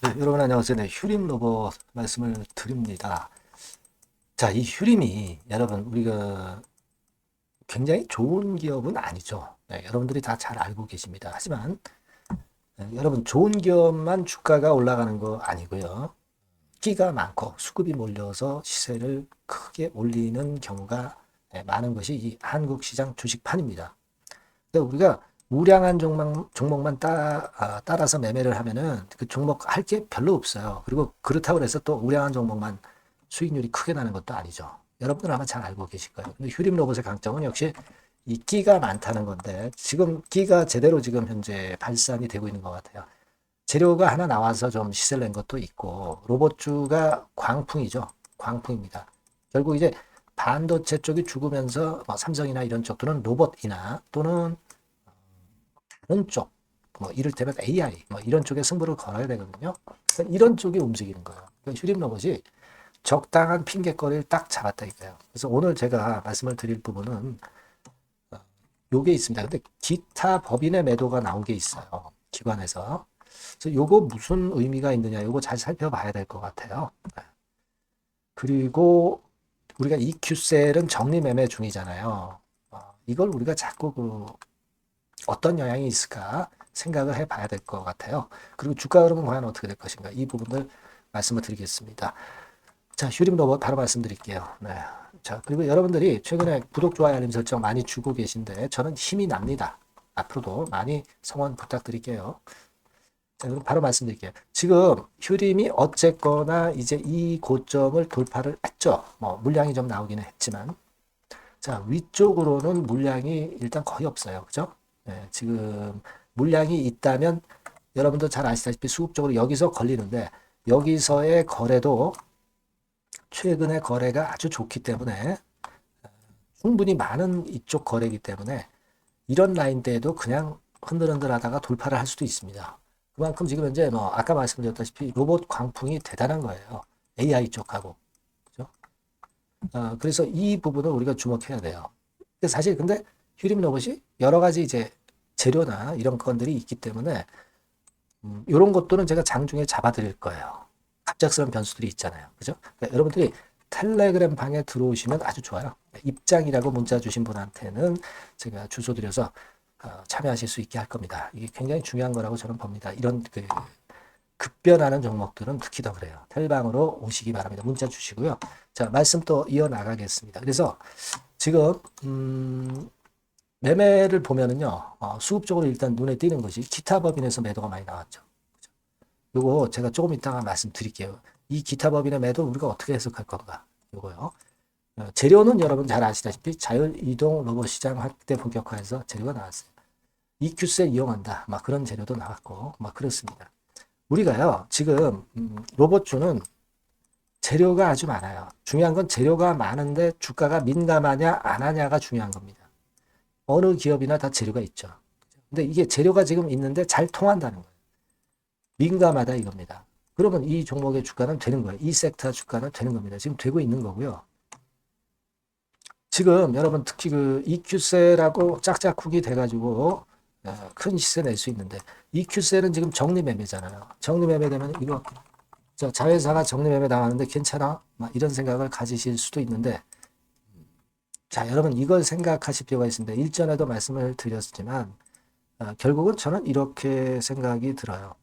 네, 여러분 안녕하세요. 네, 휴림 로봇 말씀을 드립니다. 자, 이 휴림이 여러분 우리가 굉장히 좋은 기업은 아니죠. 네, 여러분들이 다 잘 알고 계십니다. 하지만 네, 여러분 좋은 기업만 주가가 올라가는 거 아니고요. 끼가 많고 수급이 몰려서 시세를 크게 올리는 경우가 네, 많은 것이 이 한국 시장 주식판입니다. 그러니까 우리가 우량한 종목, 종목만 따, 아, 따라서 매매를 하면은 그 종목 할 게 별로 없어요. 그리고 그렇다고 해서 또 우량한 종목만 수익률이 크게 나는 것도 아니죠. 여러분들 아마 잘 알고 계실 거예요. 근데 휴림 로봇의 강점은 역시 이 끼가 많다는 건데 지금 끼가 제대로 지금 현재 발산이 되고 있는 것 같아요. 재료가 하나 나와서 좀 시세를 낸 것도 있고 로봇주가 광풍이죠. 광풍입니다. 결국 이제 반도체 쪽이 죽으면서 뭐 삼성이나 이런 쪽들은 로봇이나 또는 쪽, 뭐 이를테면 AI, 뭐 이런 쪽에 승부를 걸어야 되거든요. 그러니까 이런 쪽이 움직이는 거예요. 그러니까 휴림 로봇이 적당한 핑계거리를 딱 잡았다 이거예요. 그래서 오늘 제가 말씀을 드릴 부분은 어, 요게 있습니다. 근데 기타 법인의 매도가 나온 게 있어요. 기관에서. 그래서 요거 무슨 의미가 있느냐, 요거 잘 살펴봐야 될 것 같아요. 네. 그리고 우리가 EQ셀은 정리 매매 중이잖아요. 어, 이걸 우리가 자꾸 그 어떤 영향이 있을까 생각을 해봐야 될 것 같아요. 그리고 주가 흐름은 과연 어떻게 될 것인가 이 부분들 말씀을 드리겠습니다. 자, 휴림 로봇 바로 말씀드릴게요. 네. 자, 그리고 여러분들이 최근에 구독, 좋아요, 알림 설정 많이 주고 계신데 저는 힘이 납니다. 앞으로도 많이 성원 부탁드릴게요. 자, 그럼 바로 말씀드릴게요. 지금 휴림이 어쨌거나 이제 이 고점을 돌파를 했죠. 뭐 물량이 좀 나오기는 했지만 자, 위쪽으로는 물량이 일단 거의 없어요. 그죠? 네, 지금 물량이 있다면 여러분도 잘 아시다시피 수급적으로 여기서 걸리는데 여기서의 거래도 최근에 거래가 아주 좋기 때문에 충분히 많은 이쪽 거래이기 때문에 이런 라인대에도 그냥 흔들흔들 하다가 돌파를 할 수도 있습니다. 그만큼 지금 현재 뭐 아까 말씀드렸다시피 로봇 광풍이 대단한 거예요. AI 쪽하고. 그죠? 어, 그래서 이 부분을 우리가 주목해야 돼요. 사실 근데 휴림 로봇이 여러 가지 이제 재료나 이런 건들이 있기 때문에 음, 이런 것들은 제가 장중에 잡아드릴 거예요. 갑작스러운 변수들이 있잖아요. 그죠? 그러니까 여러분들이 텔레그램 방에 들어오시면 아주 좋아요. 입장이라고 문자 주신 분한테는 제가 주소 드려서 어, 참여하실 수 있게 할 겁니다. 이게 굉장히 중요한 거라고 저는 봅니다. 이런 그 급변하는 종목들은 특히 더 그래요. 텔방으로 오시기 바랍니다. 문자 주시고요. 자, 말씀 또 이어나가겠습니다. 그래서 지금 음, 매매를 보면은요, 어, 수급적으로 일단 눈에 띄는 것이 기타 법인에서 매도가 많이 나왔죠. 요거 제가 조금 이따가 말씀드릴게요. 이 기타 법인의 매도 우리가 어떻게 해석할 건가? 요거요. 어, 재료는 여러분 잘 아시다시피 자율 이동 로봇 시장 확대 본격화해서 재료가 나왔어요. EQ셀 이용한다. 막 그런 재료도 나왔고, 막 그렇습니다. 우리가요, 지금, 음, 로봇주는 재료가 아주 많아요. 중요한 건 재료가 많은데 주가가 민감하냐, 안 하냐가 중요한 겁니다. 어느 기업이나 다 재료가 있죠. 근데 이게 재료가 지금 있는데 잘 통한다는 거예요. 민감하다 이겁니다. 그러면 이 종목의 주가는 되는 거예요. 이 섹터 주가는 되는 겁니다. 지금 되고 있는 거고요. 지금 여러분 특히 그 EQ셀하고 짝짝쿡이 돼가지고 어, 큰 시세 낼 수 있는데 EQ셀은 지금 정리 매매잖아요. 정리 매매 되면 이거 자, 자회사가 정리 매매 당하는데 괜찮아? 막 이런 생각을 가지실 수도 있는데 자 여러분 이걸 생각하실 필요가 있습니다. 일전에도 말씀을 드렸지만 어, 결국은 저는 이렇게 생각이 들어요.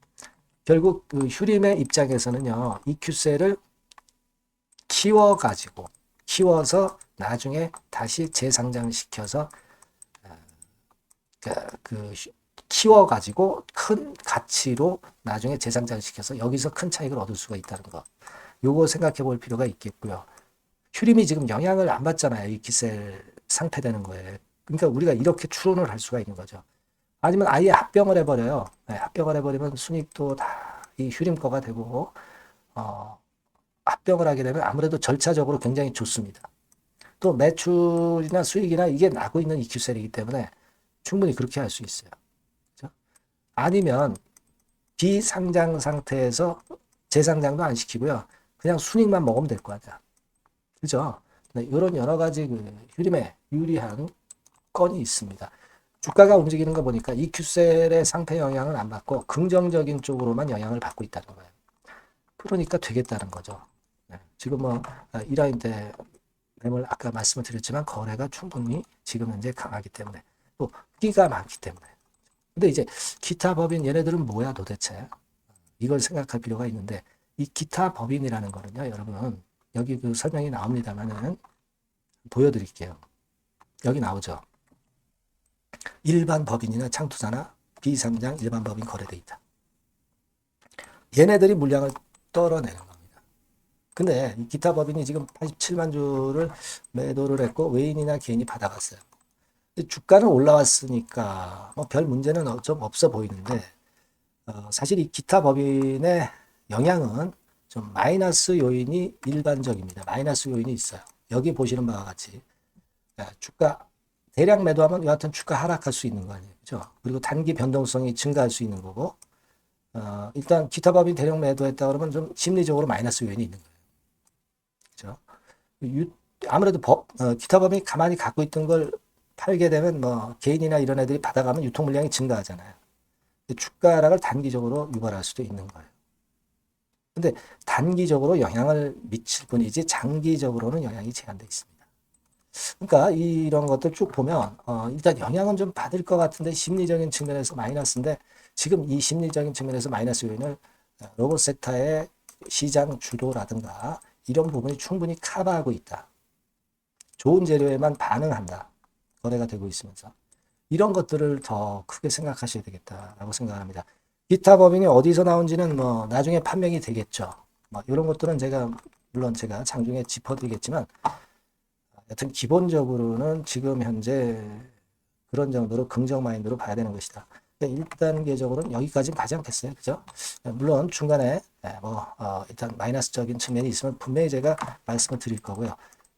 결국 그 휴림의 입장에서는요, EQ셀을 키워 가지고, 키워서 나중에 다시 재상장시켜서, 어, 그, 그 키워 가지고 큰 가치로 나중에 재상장시켜서 여기서 큰 차익을 얻을 수가 있다는 거. 요거 생각해 볼 필요가 있겠고요. 휴림이 지금 영향을 안 받잖아요. 이 기셀 상폐되는 거에. 그러니까 우리가 이렇게 추론을 할 수가 있는 거죠. 아니면 아예 합병을 해버려요. 네, 합병을 해버리면 순익도 다 이 휴림 거가 되고 어, 합병을 하게 되면 아무래도 절차적으로 굉장히 좋습니다. 또 매출이나 수익이나 이게 나고 있는 EQ셀이기 때문에 충분히 그렇게 할 수 있어요. 그렇죠? 아니면 비상장 상태에서 재상장도 안 시키고요. 그냥 순익만 먹으면 될 거 아니야. 그죠? 네, 이런 여러 가지 그 휴림에 유리한 건이 있습니다. 주가가 움직이는 거 보니까 EQ셀의 상태 영향을 안 받고 긍정적인 쪽으로만 영향을 받고 있다는 거예요. 그러니까 되겠다는 거죠. 네. 지금 뭐 아, 1라인 때 매물 아까 말씀을 드렸지만 거래가 충분히 지금 현재 강하기 때문에 또 끼가 많기 때문에 근데 이제 기타 법인 얘네들은 뭐야 도대체 이걸 생각할 필요가 있는데 이 기타 법인이라는 거는요 여러분 여기 그 설명이 나옵니다만은 보여드릴게요. 여기 나오죠. 일반 법인이나 창투사나 비상장 일반 법인 거래돼 있다 얘네들이 물량을 떨어내는 겁니다. 근데 이 기타 법인이 지금 87만 주를 매도를 했고 외인이나 개인이 받아갔어요. 주가는 올라왔으니까 뭐 별 문제는 어- 좀 없어 보이는데 어, 사실 이 기타 법인의 영향은 좀 마이너스 요인이 일반적입니다. 마이너스 요인이 있어요. 여기 보시는 바와 같이 예, 주가 대량 매도하면 여하튼 주가 하락할 수 있는 거 아니에요. 그죠? 그리고 단기 변동성이 증가할 수 있는 거고 어, 일단 기타 법인 대량 매도했다 그러면 좀 심리적으로 마이너스 요인이 있는 거예요. 그죠? 유- 아무래도 법, 어, 기타 법인이 가만히 갖고 있던 걸 팔게 되면 뭐 개인이나 이런 애들이 받아가면 유통 물량이 증가하잖아요. 주가 하락을 단기적으로 유발할 수도 있는 거예요. 근데 단기적으로 영향을 미칠 뿐이지 장기적으로는 영향이 제한되어 있습니다. 그러니까 이런 것들 쭉 보면 어, 일단 영향은 좀 받을 것 같은데 심리적인 측면에서 마이너스인데 지금 이 심리적인 측면에서 마이너스 요인을 어, 로봇 섹터의 시장 주도라든가 이런 부분이 충분히 커버하고 있다. 좋은 재료에만 반응한다. 거래가 되고 있으면서 이런 것들을 더 크게 생각하셔야 되겠다라고 생각합니다. 기타 법인이 어디서 나온지는 뭐 나중에 판명이 되겠죠. 뭐 이런 것들은 제가 물론 제가 장중에 짚어드리겠지만 여튼 기본적으로는 지금 현재 그런 정도로 긍정 마인드로 봐야 되는 것이다. 1단계적으로는 여기까지 가지 않겠어요. 그죠? 물론 중간에 예, 뭐 어, 일단 마이너스적인 측면이 있으면 분명히 제가 말씀을 드릴 거고요.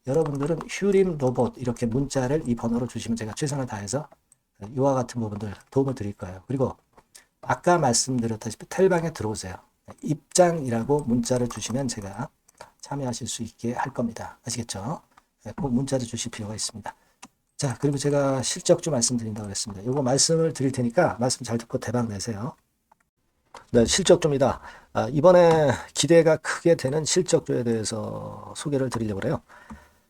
여러분들은 휴림 로봇 이렇게 문자를 이 번호로 주시면 제가 최선을 다해서 이와 같은 부분들 도움을 드릴 거예요. 그리고 아까 말씀드렸다시피 텔방에 들어오세요. 입장이라고 문자를 주시면 제가 참여하실 수 있게 할 겁니다. 아시겠죠? 네, 꼭 문자를 주실 필요가 있습니다. 자, 그리고 제가 실적주 말씀드린다고 했습니다. 이거 말씀을 드릴 테니까 말씀 잘 듣고 대박 내세요. 네, 실적주입니다. 아, 이번에 기대가 크게 되는 실적주에 대해서 소개를 드리려고 해요.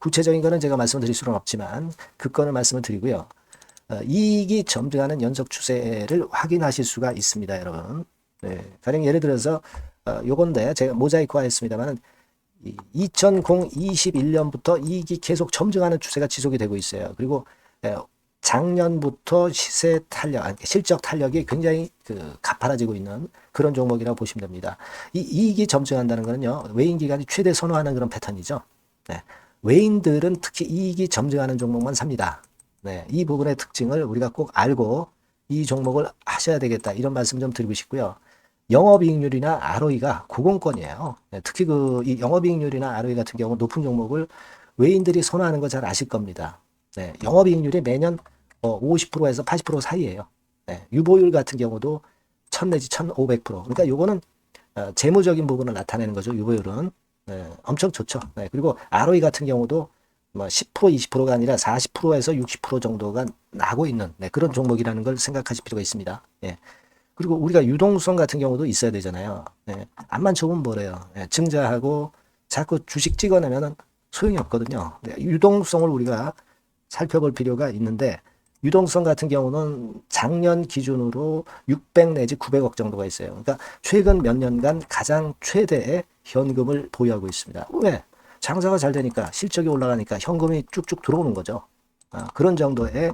구체적인 거는 제가 말씀을 드릴 수는 없지만 그 건을 말씀을 드리고요. 어, 이익이 점증하는 연속 추세를 확인하실 수가 있습니다, 여러분. 네, 가령 예를 들어서 어, 요건데 제가 모자이크화 했습니다만은 2021년부터 이익이 계속 점증하는 추세가 지속이 되고 있어요. 그리고 에, 작년부터 시세 탄력, 실적 탄력이 굉장히 그 가파라지고 있는 그런 종목이라고 보시면 됩니다. 이 이익이 점증한다는 거는요, 외인 기관이 최대 선호하는 그런 패턴이죠. 네. 외인들은 특히 이익이 점증하는 종목만 삽니다. 네, 이 부분의 특징을 우리가 꼭 알고 이 종목을 하셔야 되겠다 이런 말씀 좀 드리고 싶고요. 영업이익률이나 ROE가 고공권이에요. 네, 특히 그이 영업이익률이나 ROE 같은 경우 높은 종목을 외인들이 선호하는 거 잘 아실 겁니다. 네, 영업이익률이 매년 어, 50%에서 80% 사이에요. 네, 유보율 같은 경우도 1000 내지 1500%. 그러니까 요거는 어, 재무적인 부분을 나타내는 거죠. 유보율은. 네, 엄청 좋죠. 네, 그리고 ROE 같은 경우도 뭐 10% 20%가 아니라 40%에서 60% 정도가 나고 있는 네, 그런 종목이라는 걸 생각하실 필요가 있습니다. 예. 그리고 우리가 유동성 같은 경우도 있어야 되잖아요. 예. 앞만 좋으면 뭐래요. 예. 증자하고 자꾸 주식 찍어내면은 소용이 없거든요. 네, 유동성을 우리가 살펴볼 필요가 있는데 유동성 같은 경우는 작년 기준으로 600 내지 900억 정도가 있어요. 그러니까 최근 몇 년간 가장 최대의 현금을 보유하고 있습니다. 왜? 장사가 잘 되니까 실적이 올라가니까 현금이 쭉쭉 들어오는 거죠. 아, 그런 정도의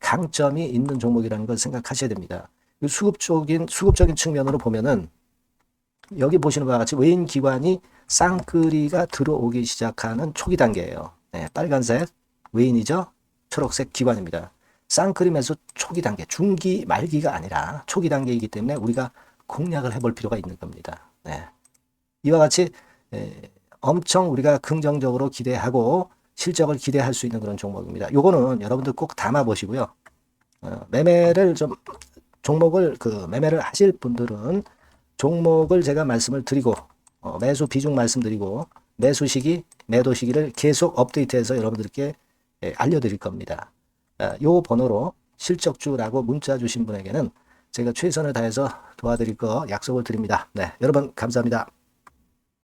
강점이 있는 종목이라는 걸 생각하셔야 됩니다. 이 수급적인 수급적인 측면으로 보면은 여기 보시는 바와 같이 외인 기관이 쌍끌이가 들어오기 시작하는 초기 단계예요. 네, 빨간색 외인이죠. 초록색 기관입니다. 쌍끌이 매수 초기 단계, 중기 말기가 아니라 초기 단계이기 때문에 우리가 공략을 해볼 필요가 있는 겁니다. 네. 이와 같이 에, 엄청 우리가 긍정적으로 기대하고 실적을 기대할 수 있는 그런 종목입니다. 요거는 여러분들 꼭 담아 보시고요. 어, 매매를 좀 종목을 그 매매를 하실 분들은 종목을 제가 말씀을 드리고 어, 매수 비중 말씀드리고 매수 시기, 매도 시기를 계속 업데이트해서 여러분들께 예, 알려드릴 겁니다. 아, 요 번호로 실적주라고 문자 주신 분에게는 제가 최선을 다해서 도와드릴 거 약속을 드립니다. 네, 여러분 감사합니다.